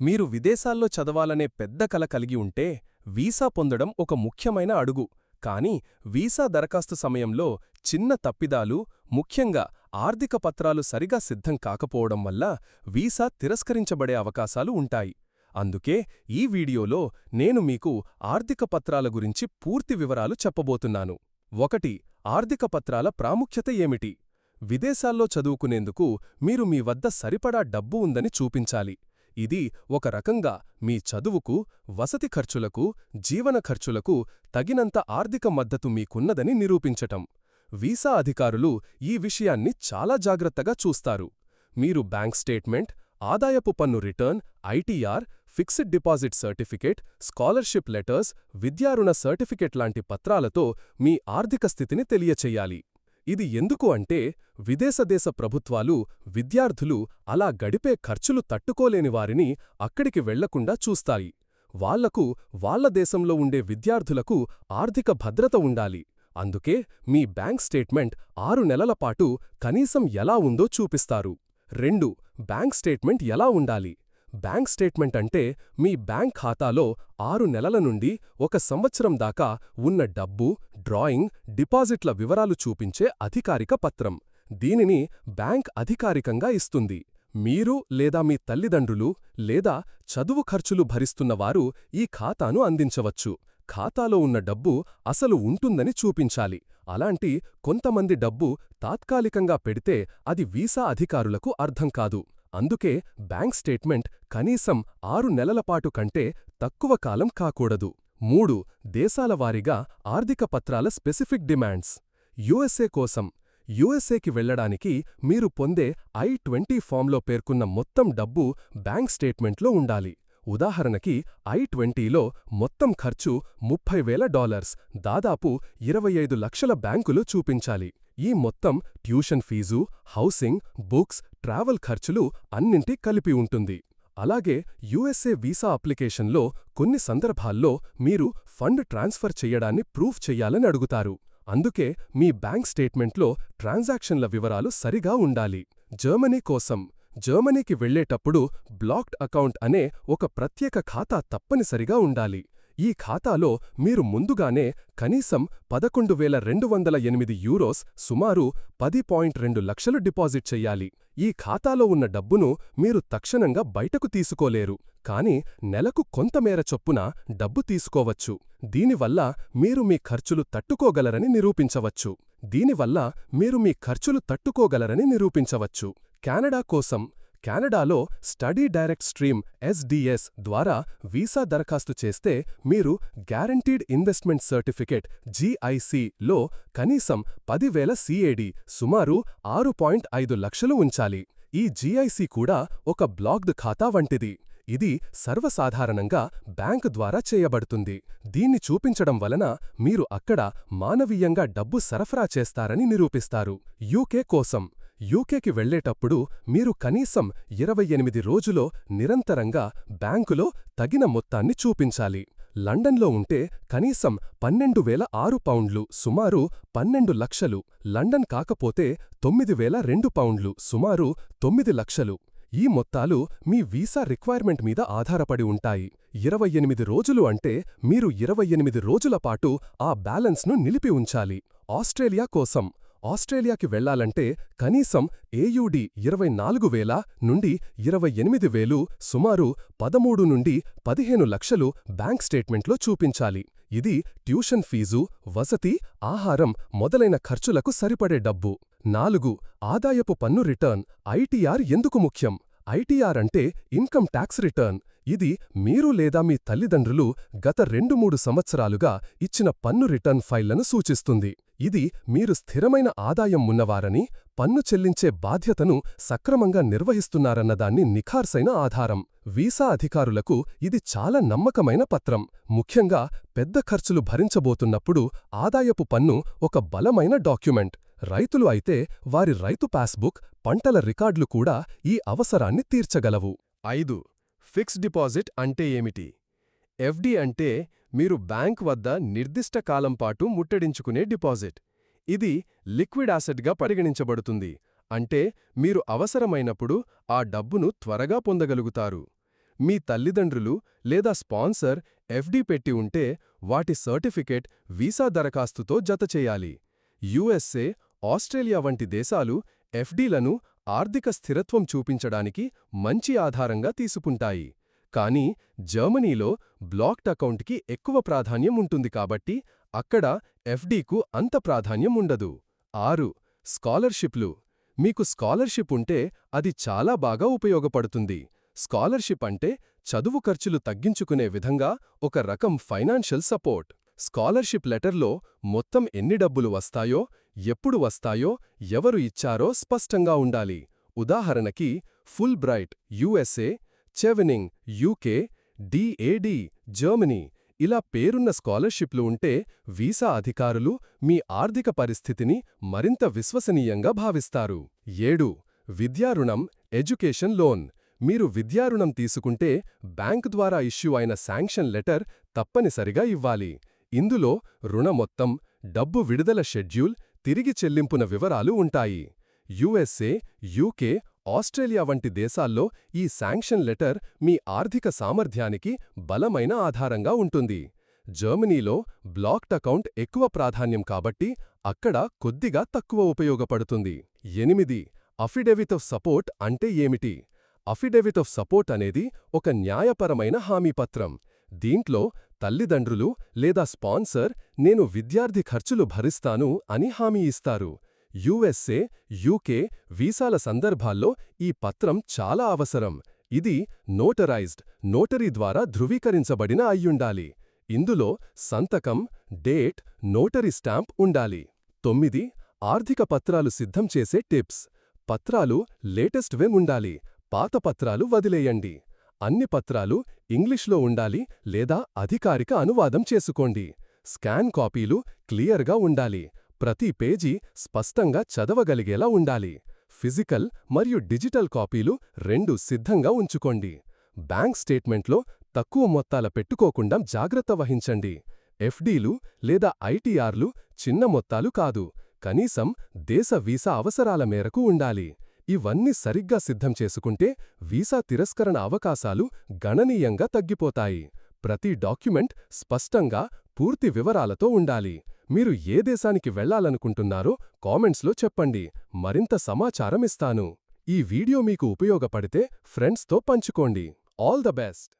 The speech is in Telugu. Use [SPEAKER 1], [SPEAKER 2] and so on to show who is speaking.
[SPEAKER 1] మీరు విదేశాల్లో చదవాలనే పెద్ద కల కలిగి ఉంటే వీసా పొందడం ఒక ముఖ్యమైన అడుగు. కానీ వీసా దరఖాస్తు సమయంలో చిన్న తప్పిదాలు ముఖ్యంగా ఆర్థిక పత్రాలు సరిగా సిద్ధం కాకపోవడం వల్ల వీసా తిరస్కరించబడే అవకాశాలు ఉంటాయి. అందుకే ఈ వీడియోలో నేను మీకు ఆర్థిక పత్రాల గురించి పూర్తి వివరాలు చెప్పబోతున్నాను. ఒకటి ఆర్థిక పత్రాల ప్రాముఖ్యత ఏమిటి? విదేశాల్లో చదువుకునేందుకు మీరు మీ వద్ద సరిపడా డబ్బు ఉందని చూపించాలి. ఇది ఒక రకంగా మీ చదువుకు వసతి ఖర్చులకు జీవన ఖర్చులకు తగినంత ఆర్థిక మద్దతు మీకున్నదని నిరూపించటం. వీసా అధికారులు ఈ విషయాన్ని చాలా జాగ్రత్తగా చూస్తారు. మీరు బ్యాంక్ స్టేట్మెంట్ ఆదాయపు పన్ను return ITR fixed deposit certificate scholarship letters విద్యారుణ certificate లాంటి పత్రాలతో మీ ఆర్థిక స్థితిని తెలియచేయాలి. ఇది ఎందుకు అంటే విదేశదేశ ప్రభుత్వాలు విద్యార్థులు అలా గడిపే ఖర్చులు తట్టుకోలేని వారిని అక్కడికి వెళ్ళకుండా చూస్తాయి. వాళ్ళకు వాళ్ళ దేశంలో ఉండే విద్యార్థులకు ఆర్థిక భద్రత ఉండాలి. అందుకే మీ బ్యాంక్ స్టేట్మెంట్ ఆరు నెలల పాటు కనీసం ఎలా ఉందో చూపిస్తారు. రెండు బ్యాంక్ స్టేట్మెంట్ ఎలా ఉండాలి? బ్యాంక్ స్టేట్మెంట్ అంటే మీ బ్యాంక్ ఖాతాలో ఆరు నెలల నుండి ఒక సంవత్సరం దాకా ఉన్న డబ్బు డ్రాయింగ్ డిపాజిట్ల వివరాలు చూపించే అధికారిక పత్రం. దీనిని బ్యాంక్ అధికారికంగా ఇస్తుంది. మీరు లేదా మీ తల్లిదండ్రులు లేదా చదువు ఖర్చులు భరిస్తున్నవారు ఈ ఖాతాను అందించవచ్చు. ఖాతాలో ఉన్న డబ్బు అసలు ఉంటుందని చూపించాలి. అలాంటి కొంతమంది డబ్బు తాత్కాలికంగా పెడితే అది వీసా అధికారులకు అర్థం కాదు. అందుకే బ్యాంక్ స్టేట్మెంట్ కనీసం ఆరు నెలల పాటు కంటే తక్కువ కాలం కాకూడదు. మూడు దేశాల వారీగా ఆర్థిక పత్రాల స్పెసిఫిక్ డిమాండ్స్. యుఎస్ఏ కోసం యుఎస్ఏకి వెళ్ళడానికి మీరు పొందే ఐ ట్వంటీ ఫామ్లో పేర్కొన్న మొత్తం డబ్బు బ్యాంక్ స్టేట్మెంట్లో ఉండాలి. ఉదాహరణకి ఐ ట్వంటీలో మొత్తం ఖర్చు ముప్పై వేల డాలర్స్ దాదాపు ఇరవై ఐదు లక్షల బ్యాంకులు చూపించాలి. ఈ మొత్తం tuition fee housing books travel ఖర్చులు అన్నింటి కలిపి ఉంటుంది. అలాగే యుఎస్ఏ వీసా అప్లికేషన్లో కొన్ని సందర్భాల్లో మీరు ఫండ్ ట్రాన్స్ఫర్ చెయ్యడాన్ని ప్రూఫ్ చెయ్యాలని అడుగుతారు. అందుకే మీ బ్యాంక్ స్టేట్మెంట్లో ట్రాన్సాక్షన్ల వివరాలు సరిగా ఉండాలి. జర్మనీ కోసం జర్మనీకి వెళ్ళేటప్పుడు బ్లాక్డ్ అకౌంట్ అనే ఒక ప్రత్యేక ఖాతా తప్పనిసరిగా ఉండాలి. ఈ ఖాతాలో మీరు ముందుగానే కనీసం పదకొండు వేల రెండు వందల ఎనిమిది యూరోస్ సుమారు పది పాయింట్ రెండు లక్షలు డిపాజిట్ చెయ్యాలి. ఈ ఖాతాలో ఉన్న డబ్బును మీరు తక్షణంగా బయటకు తీసుకోలేరు. కాని నెలకు కొంతమేర చొప్పున డబ్బు తీసుకోవచ్చు. దీనివల్ల మీరు మీ ఖర్చులు తట్టుకోగలరని నిరూపించవచ్చు. దీనివల్ల మీరు మీ ఖర్చులు తట్టుకోగలరని నిరూపించవచ్చు. కెనడా కోసం కెనడాలో స్టడీ డైరెక్ట్ స్ట్రీమ్ ఎస్డిఎస్ ద్వారా వీసా దరఖాస్తు చేస్తే మీరు గ్యారంటీడ్ ఇన్వెస్ట్మెంట్ సర్టిఫికేట్ జీఐసిలో కనీసం పదివేల సిఏడి సుమారు ఆరు పాయింట్ ఐదు లక్షలు ఉంచాలి. ఈ జీఐసి కూడా ఒక బ్లాక్డ్ ఖాతా వంటిది. ఇది సర్వసాధారణంగా బ్యాంక్ ద్వారా చేయబడుతుంది. దీన్ని చూపించడం వలన మీరు అక్కడ మానవీయంగా డబ్బు సరఫరా చేస్తారని నిరూపిస్తారు. యూకే కోసం యూకేకి వెళ్ళేటప్పుడు మీరు కనీసం ఇరవై ఎనిమిది రోజులో నిరంతరంగా బ్యాంకులో తగిన మొత్తాన్ని చూపించాలి. లండన్లో ఉంటే కనీసం పన్నెండు వేల ఆరు పౌండ్లు సుమారు పన్నెండు లక్షలు లండన్ కాకపోతే తొమ్మిది వేల రెండు పౌండ్లు సుమారు తొమ్మిది లక్షలు. ఈ మొత్తాలు మీ వీసా రిక్వైర్మెంట్ మీద ఆధారపడి ఉంటాయి. ఇరవై ఎనిమిది రోజులు అంటే మీరు ఇరవై ఎనిమిది రోజుల పాటు ఆ బ్యాలెన్స్ను నిలిపి ఉంచాలి. ఆస్ట్రేలియా కోసం ఆస్ట్రేలియాకి వెళ్ళాలంటే కనీసం ఏయూడి ఇరవై నాలుగు వేల నుండి ఇరవై ఎనిమిది వేలు సుమారు పదమూడు నుండి పదిహేను లక్షలు బ్యాంక్ స్టేట్మెంట్లో చూపించాలి. ఇది ట్యూషన్ ఫీజు వసతి ఆహారం మొదలైన ఖర్చులకు సరిపడే డబ్బు. నాలుగు ఆదాయపు పన్ను రిటర్న్ ఐటీఆర్ ఎందుకు ముఖ్యం? ఐటీఆర్ అంటే ఇన్కమ్ ట్యాక్స్ రిటర్న్. ఇది మీరు లేదా మీ తల్లిదండ్రులు గత రెండు మూడు సంవత్సరాలుగా ఇచ్చిన పన్ను రిటర్న్ ఫైళ్ళను సూచిస్తుంది. ఇది మీరు స్థిరమైన ఆదాయం ఉన్నవారని పన్ను చెల్లించే బాధ్యతను సక్రమంగా నిర్వహిస్తున్నారన్నదాన్ని నిఖార్సైన ఆధారం. వీసా అధికారులకు ఇది చాలా నమ్మకమైన పత్రం. ముఖ్యంగా పెద్ద ఖర్చులు భరించబోతున్నప్పుడు ఆదాయపు పన్ను ఒక బలమైన డాక్యుమెంట్. రైతులు అయితే వారి రైతు పాస్బుక్ పంటల రికార్డులు కూడా ఈ అవసరాన్ని తీర్చగలవు. ఐదు. ఫిక్స్ డిపాజిట్ అంటే ఏమిటి? ఎఫ్డి అంటే మీరు బ్యాంక్ వద్ద నిర్దిష్ట కాలం పాటు ముట్టడించుకునే డిపాజిట్. ఇది లిక్విడ్ యాసెట్గా పరిగణించబడుతుంది. అంటే మీరు అవసరమైనప్పుడు ఆ డబ్బును త్వరగా పొందగలుగుతారు. మీ తల్లిదండ్రులు లేదా స్పాన్సర్ ఎఫ్డి పెట్టి ఉంటే వాటి సర్టిఫికేట్ వీసా దరఖాస్తుతో జతచేయాలి యుఎస్ఏ ఆస్ట్రేలియా వంటి దేశాలు ఎఫ్డీలను ఆర్థిక స్థిరత్వం చూపించడానికి మంచి ఆధారంగా తీసుకుంటాయి. కానీ జర్మనీలో బ్లాక్డ్ అకౌంట్కి ఎక్కువ ప్రాధాన్యం ఉంటుంది కాబట్టి అక్కడ ఎఫ్డీకు అంత ప్రాధాన్యం ఉండదు. ఆరు స్కాలర్షిప్లు. మీకు స్కాలర్షిప్ ఉంటే అది చాలా బాగా ఉపయోగపడుతుంది. స్కాలర్షిప్ అంటే చదువు ఖర్చులు తగ్గించుకునే విధంగా ఒక రకం ఫైనాన్షియల్ సపోర్ట్. స్కాలర్షిప్ లెటర్లో మొత్తం ఎన్ని డబ్బులు వస్తాయో ఎప్పుడు వస్తాయో ఎవరు ఇచ్చారో స్పష్టంగా ఉండాలి. ఉదాహరణకి Fulbright USA Chevening UK DAAD Germany ఇలా పేరున్న స్కాలర్షిప్లు ఉంటే వీసా అధికారులు మీ ఆర్థిక పరిస్థితిని మరింత విశ్వసనీయంగా భావిస్తారు. ఏడు విద్యారుణం ఎడ్యుకేషన్ లోన్. మీరు విద్యారుణం తీసుకుంటే బ్యాంక్ ద్వారా ఇష్యూ అయిన శాంక్షన్ లెటర్ తప్పనిసరిగా ఇవ్వాలి. ఇందులో రుణ మొత్తం డబ్బు విడుదల షెడ్యూల్ తిరిగి చెల్లింపున వివరాలు ఉంటాయి. యుఎస్ఏ యూకే ఆస్ట్రేలియా వంటి దేశాల్లో ఈ శాంక్షన్ లెటర్ మీ ఆర్థిక సామర్థ్యానికి బలమైన ఆధారంగా ఉంటుంది. జర్మనీలో బ్లాక్డ్ అకౌంట్ ఎక్కువ ప్రాధాన్యం కాబట్టి అక్కడ కొద్దిగా తక్కువ ఉపయోగపడుతుంది. ఎనిమిది అఫిడెవిట్ ఆఫ్ సపోర్ట్ అంటే ఏమిటి? అఫిడెవిట్ ఆఫ్ సపోర్ట్ అనేది ఒక న్యాయపరమైన హామీపత్రం. దీంట్లో తల్లిదండ్రులు లేదా స్పాన్సర్ నేను విద్యార్థి ఖర్చులు భరిస్తాను అని హామీ ఇస్తారు. యుఎస్ఏ యూకే వీసాల సందర్భాల్లో ఈ పత్రం చాలా అవసరం. ఇది నోటరైజ్డ్ నోటరీ ద్వారా ధృవీకరించబడిన అయ్యుండాలి. ఇందులో సంతకం డేట్ నోటరీ స్టాంప్ ఉండాలి. తొమ్మిది ఆర్థిక పత్రాలు సిద్ధం చేసే టిప్స్. పత్రాలు లేటెస్ట్ వెమ్ ఉండాలి పాత పత్రాలు వదిలేయండి. అన్ని పత్రాలు ఇంగ్లీష్లో ఉండాలి లేదా అధికారిక అనువాదం చేసుకోండి. స్కాన్ కాపీలు క్లియర్గా ఉండాలి. ప్రతి పేజీ స్పష్టంగా చదవగలిగేలా ఉండాలి. ఫిజికల్ మరియు డిజిటల్ కాపీలు రెండు సిద్ధంగా ఉంచుకోండి. బ్యాంక్ స్టేట్మెంట్లో తక్కువ మొత్తాల పెట్టుకోకుండా జాగ్రత్త వహించండి. ఎఫ్డీలు లేదా ఐటీఆర్లు చిన్న మొత్తాలు కాదు. కనీసం దేశ వీసా అవసరాల మేరకు ఉండాలి. ఇవన్నీ సరిగ్గా సిద్ధం చేసుకుంటే వీసా తిరస్కరణ అవకాశాలు గణనీయంగా తగ్గిపోతాయి. ప్రతి డాక్యుమెంట్ స్పష్టంగా పూర్తి వివరాలతో ఉండాలి. మీరు ఏ దేశానికి వెళ్ళాలనుకుంటున్నారో కామెంట్స్లో చెప్పండి. మరింత సమాచారం ఇస్తాను ఈ వీడియో మీకు ఉపయోగపడితే ఫ్రెండ్స్తో పంచుకోండి. All the best!